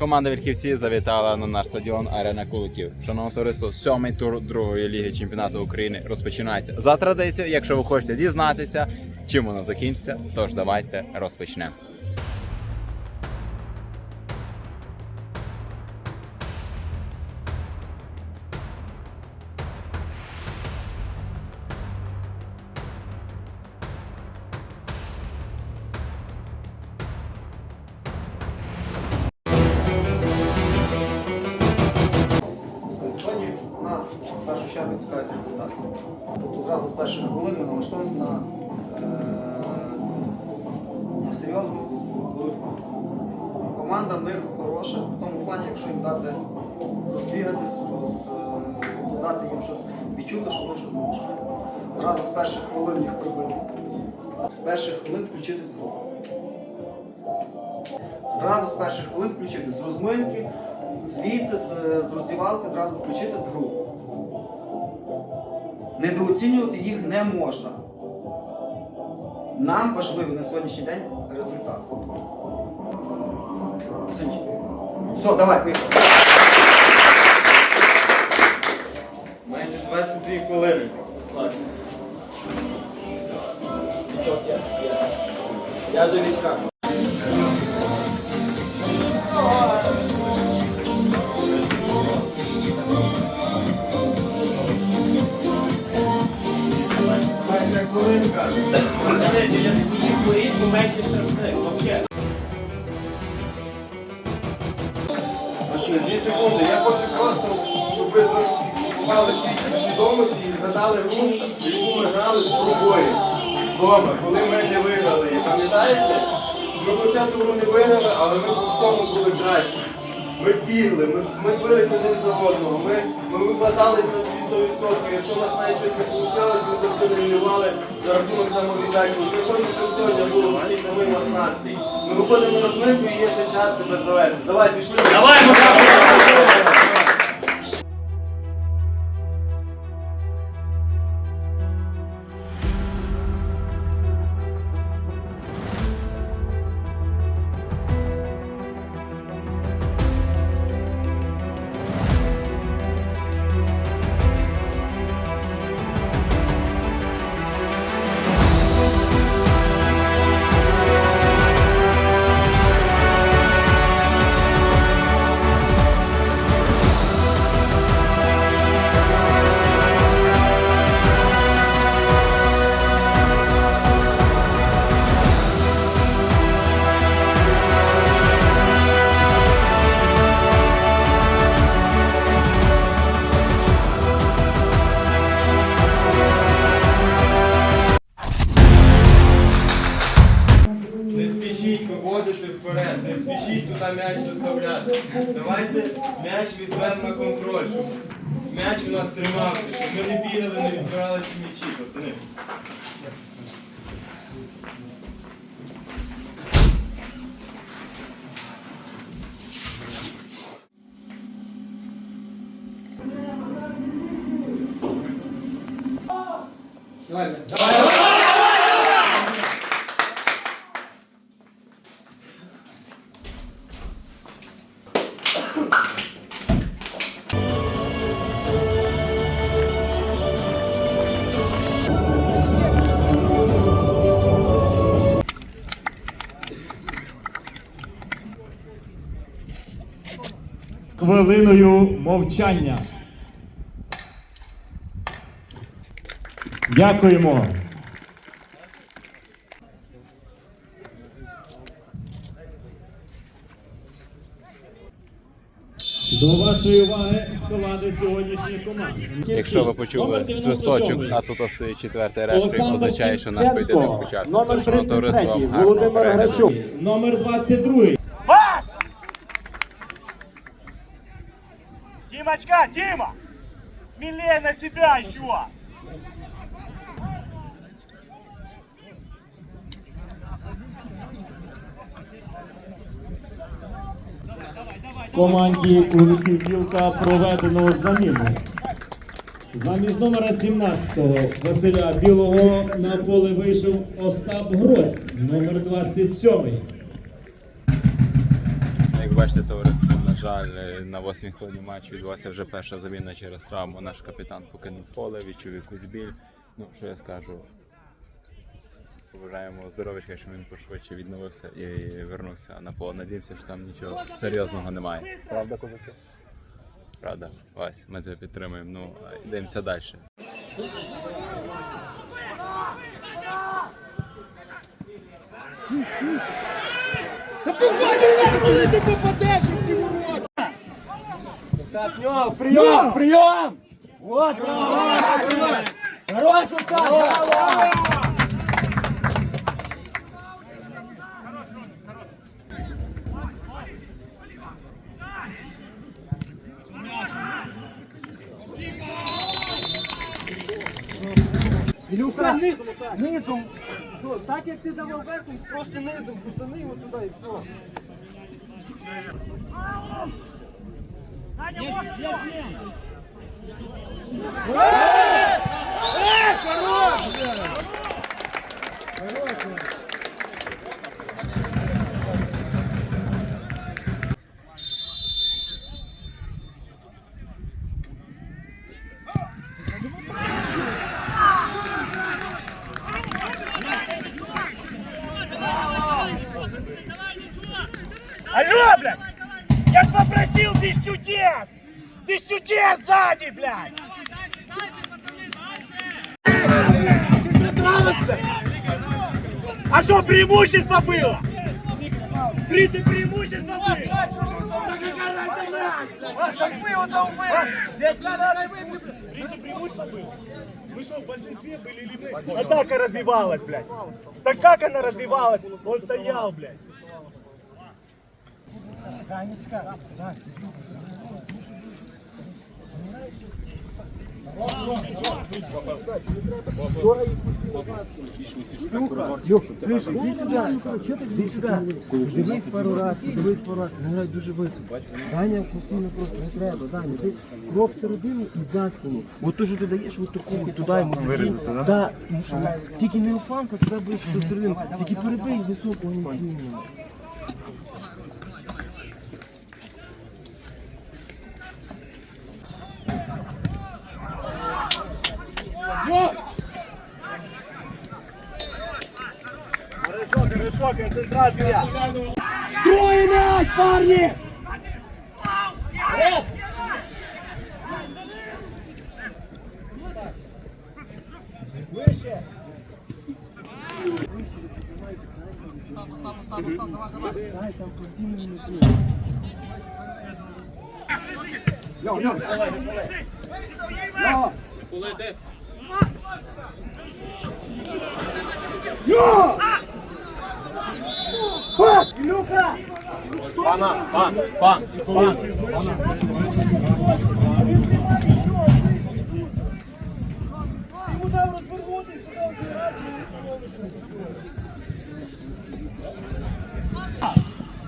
Команда Верхівці завітала на наш стадіон Арена Куликів. Шановне товариство, сьомий тур другої ліги чемпіонату України розпочинається за традицією. Якщо ви хочете дізнатися, чим воно закінчиться, тож давайте розпочнемо. Тобто зразу з першої хвилини налаштовуємося на, е, на серйозну боротьбу. Команда в них хороша, в тому плані, якщо їм дати розбігатись, роз, е, тобто дати їм щось відчути, що воно щось може. Зразу з перших хвилин їх прибити. З перших хвилин включити в гру. Зразу з перших хвилин включити з розминки, звідси з, з роздівалки зразу включити з гру. Недооцінювати їх не можна. Нам важливий на сьогоднішній день результат. Синчик. Все, давай, поїхали. Майже 22 хвилини. Слайд. Я до вітка. Пацани, біля своїх воріт поменше штрафних. Вообще. 2 секунди. Я хочу просто, щоб ви трошки мали свідомості і згадали гру, яку ми грали з собою. Дома, коли ми не виграли. Пам'ятаєте? Ми початку не виграли, але ми по тому були кращі. Ми бігли, ми, ми билися один за одного, ми, ми викладалися на всі 100%. Якщо у нас навіть щось не вийшло, ми це все за рахунок самовіддачі. Ми хочемо, щоб сьогодні було такий новий у нас настрій. Ми виходимо на розминку і є ще час себе завести. Давай, пішли. Давай, Не спішіть виводити вперед, не спішіть туди м'яч доставляти. Давайте м'яч візьмемо на контроль, щоб м'яч у нас тримався, щоб ми не бігали, не відбирали ці м'ячі, пацани. Давай, давай. Хвилиною мовчання. Дякуємо. До вашої уваги склади сьогоднішньої команди. Якщо ви почули свисточок, а тут стоїть четвертий рефері, означає, що наш поєдинок почався. Номер Тож, 33 товариство, Володимир. Грачук. Номер 22 Димочка, Дима! Смелее на себя еще! команді Куликів Білка проведено заміну. Замість номера 17 Василя Білого на поле вийшов Остап Грось, номер 27. Як бачите, товариство, жаль, на восьмій хвилині матчу відбулася вже перша заміна через травму. Наш капітан покинув поле, відчув якусь біль. Ну, що я скажу? Побажаємо здоров'ячка, щоб він пошвидше відновився і вернувся на поле. Надіємося, що там нічого серйозного немає. Правда, козаки? Правда, Вась, ми тебе підтримуємо. Ну, йдемося далі. Прием, прием! Вот, Хорош, Ілюха, низом, низом. Так як ти давав верхом, просто низом, кусани його туди і все. Алло, блядь! Я ж попросил без чудес! Без чудес сзади, блядь! А что преимущество было? Принцип преимущества было! Так какая разница, Так вы его заубили! Принцип преимущества был? Мы что, в большинстве были или мы? Атака развивалась, блядь. Так как она развивалась? Он стоял, блядь. Іди сюди. Дивись пару раз, дивись пару раз. Грай дуже високо. Даня постійно просто не треба. Даня, ти крок середину і за спину. От то, що ти даєш, от таку, туди йому тільки не у фланг, туди ближче до середини. Тільки перебий високо, а концентрация. Трое мяч, парни! Выше! Люка! Пана, пан, пан, пан. Ему там развернутый, пан, пан, пан.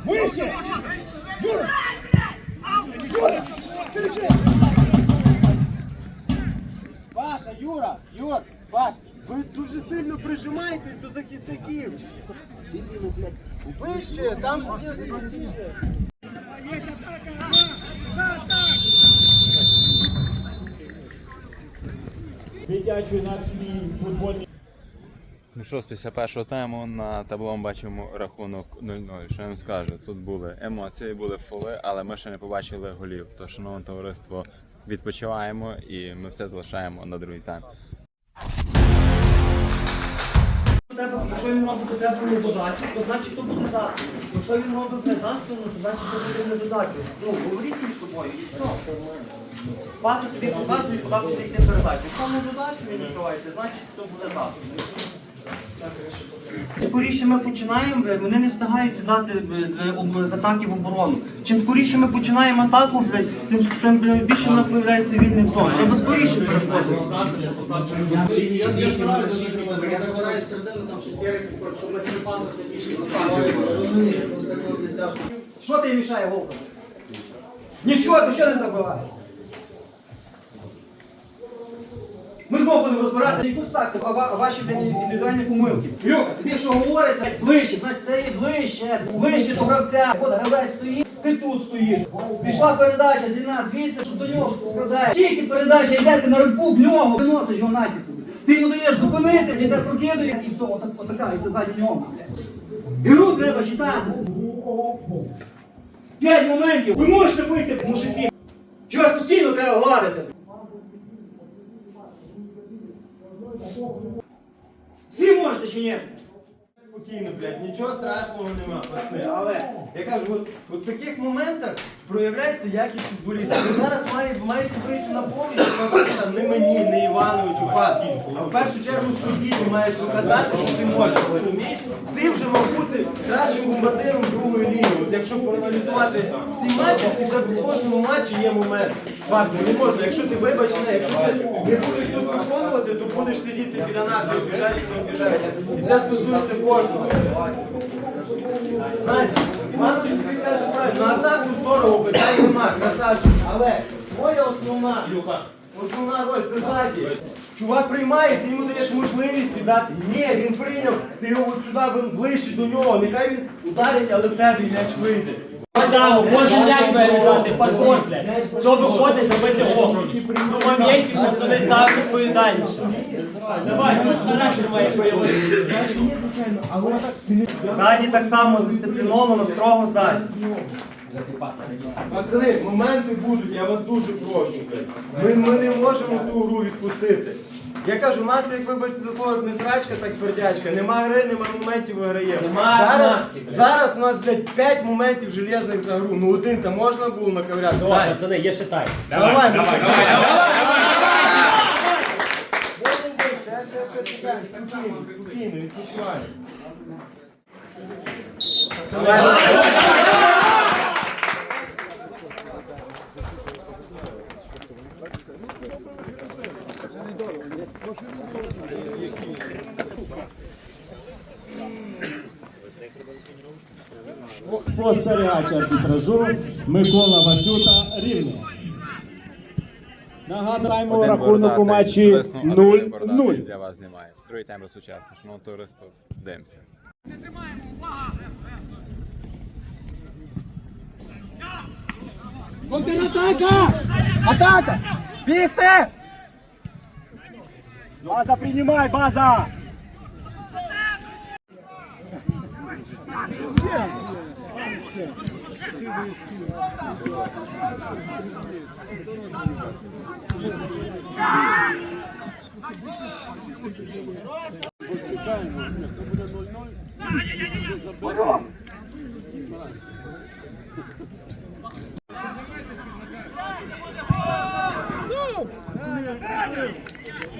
Юра! Вище, там Є атака! Дитячо юнацький футбольний Ну що, після першого тайму на табло ми бачимо рахунок 0-0. Що я вам скажу? Тут були емоції, були фоли, але ми ще не побачили голів. То, шановне товариство, відпочиваємо і ми все залишаємо на другий тайм. Якщо він робить у недодачу, додачу, то значить то буде заспину. Якщо він робить не заспину, то значить то буде не додачу. Ну, говоріть між собою і все. Багато тобі показує, багато ти йти передачу. Якщо не додачу він відкривається, значить то буде заспину. Скоріше ми починаємо, е, вони не встигають сідати е, з, з атаки в оборону. Чим скоріше ми починаємо атаку, тим, тим більше в нас з'являється вільних зон. Треба скоріше переходити. Що тобі мішає гол? Нічого, ти що не забиваєш? Ми знову будемо розбирати якусь тактику, а, ваші індивідуальні помилки. Люка, тобі якщо говориться ближче, значить це є ближче, ближче до гравця. От гравець стоїть, Ти тут стоїш. Пішла передача длина звідси, що до нього складає. Тільки передача йде, ти на рибку в нього виносиш його натяку. Ти йому даєш зупинити, тебе прокидує і все, отак, отака, і ти ззаді нього. Ігру треба читати. П'ять моментів. Ви можете вийти, мужики. Чи вас постійно треба гладити? Всі можете чи ні? Спокійно, блядь, нічого страшного нема, пацани. Але я кажу, от, от в таких моментах проявляється якість футболіста. Ви зараз має, маєте вийти на поле там не мені, не Івановичу, Пат. А в першу чергу собі ти маєш доказати, що ти можеш. Розумієш? Ти вже мав бути кращим бомбардиром другої лінії. От якщо проаналізувати всі матчі, всі в кожному матчі є момент. Пат, ну не можна. Якщо ти вибач якщо ти не будеш тут виконувати, то будеш сидіти біля нас і обіжаєшся, не обіжаєшся. І це стосується кожного. Настя, Іванович тобі каже правильно, на атаку здорово, питань нема, красавчик. Але твоя основна, Люха, основна роль це ззаді. Чувак приймає, ти йому даєш можливість віддати. Ні, він прийняв, ти його от сюди він ближче до нього. Нехай він ударить, але в тебе м'яч вийде. Саме, може м'яч вирізати, подбор, блядь. Все виходить, забити гол. До моментів пацани ставить відповідальніше. Давай, ну характер має появитися. Ззаді так само дисципліновано, строго ззаді. Пацани, моменти будуть, я вас дуже прошу. Ми, ми не можемо ту гру відпустити. Я кажу, у нас, як вибачте за слово, не срачка, так пердячка. Нема гри, нема моментів виграємо. Нема зараз, маски, блядь. зараз у нас, блядь, 5 моментів железних за гру. Ну один там можна було наковиряти. Все, Дай. пацани, є ще тайм. Давай, давай, давай, давай, Спокійно, спокійно, відпочивай. Спостерігач арбітражу Микола Васюта Рівне. Нагадаємо Один рахунок у матчі свиснув, а другий бородатий 0-0. для вас знімає. Другий тайм розсучасний. Шановне товариство, дивимося. Контратака! Атака! Бігти! База, приймай, база!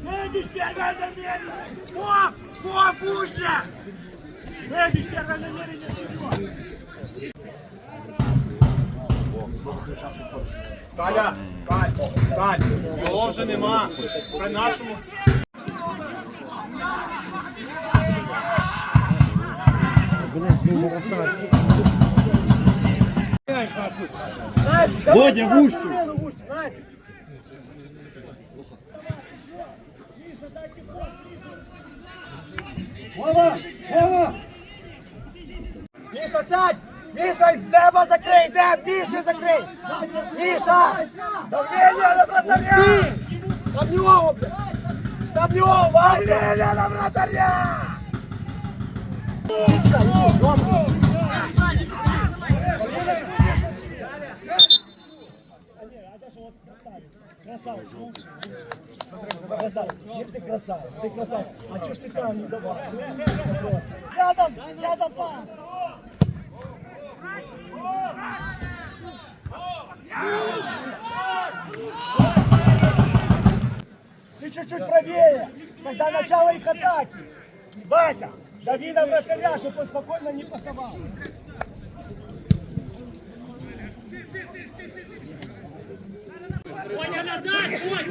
Мэдиш первое намерение! О! О, пуще! Мэдиш первое намерение чего? Таля, Таль, Таль, його вже нема. При нашому. Водя, в! Вова! Вова! Міша, сядь! Міша, небо закрий! Де? Міша, закрий! Міша! Давлення на вратаря! Там нього, блядь! Там нього, Вася! Давлення на вратаря! Красавец, лучше, лучше. Красавец, нет, ты красавец, ты красавец. А чё ж ты там не давал? Рядом, рядом, пас! Ты чуть-чуть правее. Когда начало их атаки. Вася, дави на вратаря, чтобы он спокойно не пасовал. Один-один.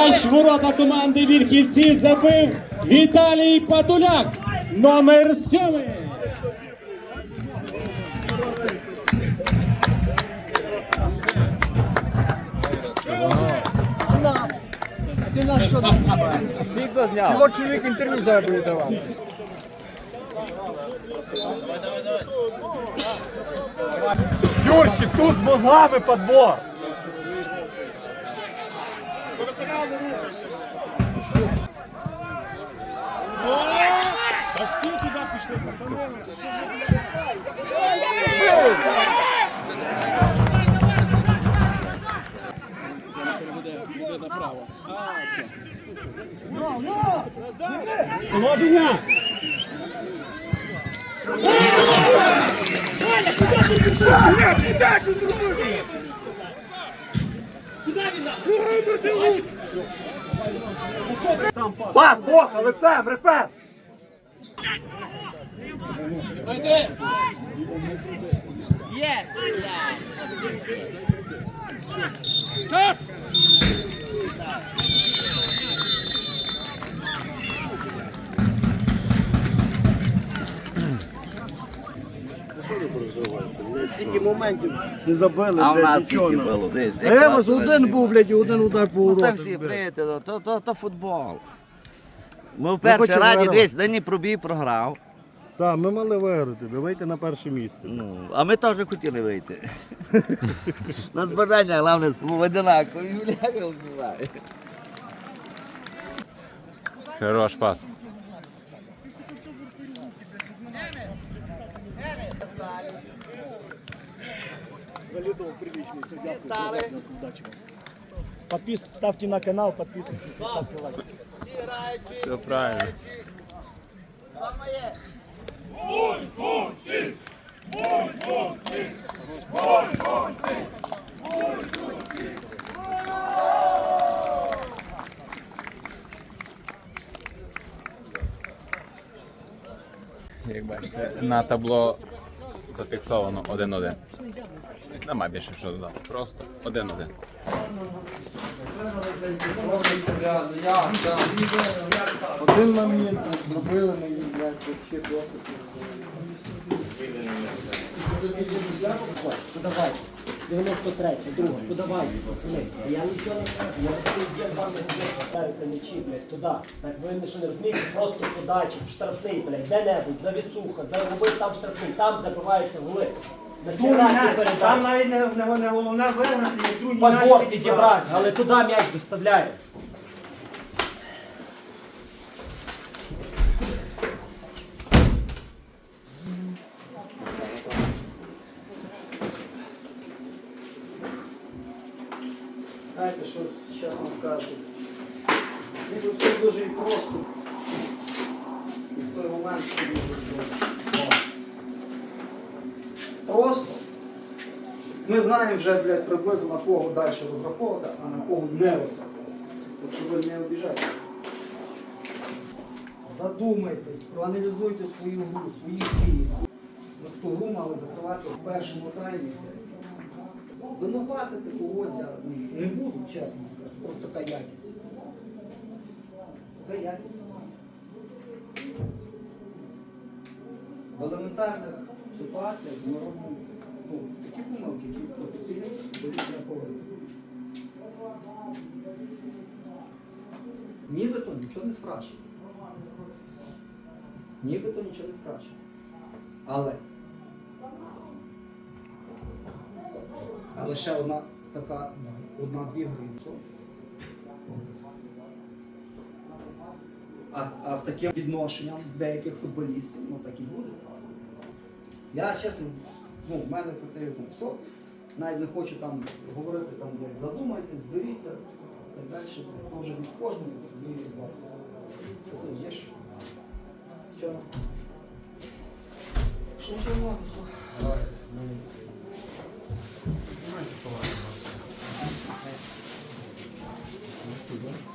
М'яч ворота команди Вірківці забив Віталій Патуляк, номер сьомий. чоловік інтерв'ю зараз буде давати. Юрчик, тут з мозгами подбор. Туди пішли, пацани. Положення! Пак, боха, лицем, репет! Скільки моментів не забили, А в блядь, нас нічого скільки не- було? Десь. Вас один був, блядь, і один удар по Ну, воротах. всі блядь. то, то, то футбол. Ми в першій хочемо раді виграти. десь Дані пробій програв. Так, ми мали виграти, давайте на перше місце. Ну, а ми теж хотіли вийти. Нас бажання, головне, з тобою одинакові. Юля його вбиває. Хорош, пат. Подпис, ставьте на канал, подписывайтесь, ставьте лайк. Все правильно. Як бачите, на табло зафіксовано 1-1. Нема більше що додати. Просто 1-1. Один момент зробили мені, блядь, вообще просто. Подавай. 93, друга, подавай, пацани. Я нічого не кажу, я не є вами вдарити м'ячі, блядь, туди. Так ви що не розумієте, просто подачі, штрафний, блядь, де-небудь, за відсуха, заробив там штрафний, там забиваються голи. Нахіра Там передачі? навіть не, не, не головне вигнати, як другий Подбор м'яч підібрати, але туди м'яч доставляє. Скажу. Ніби все дуже просто. І в той момент все дуже просто. Просто. Ми знаємо вже, блядь, приблизно на кого далі розраховувати, а на кого не розраховувати. Так ви не обіжайтеся. Задумайтесь, проаналізуйте свою гру, свої дії. Ви ту гру мали закривати в першому таймі. Винуватити когось я не буду, чесно скажу. Просто така якість. Така якість. В елементарних ситуаціях ми робимо ну, такі помилки, які професійно дають не повинні. Нібито нічого не втрачено. Нібито нічого не втрачено. Але Але ще одна така одна-дві гривні. А, а з таким відношенням деяких футболістів, ну так і буде. Я чесно, ну, в мене проти ну, все. Навіть не хочу там говорити, там, блядь, задумайтесь, зберіться, так далі. Може від кожного, у вас є щось. Чого? Що не все? principle of Okay.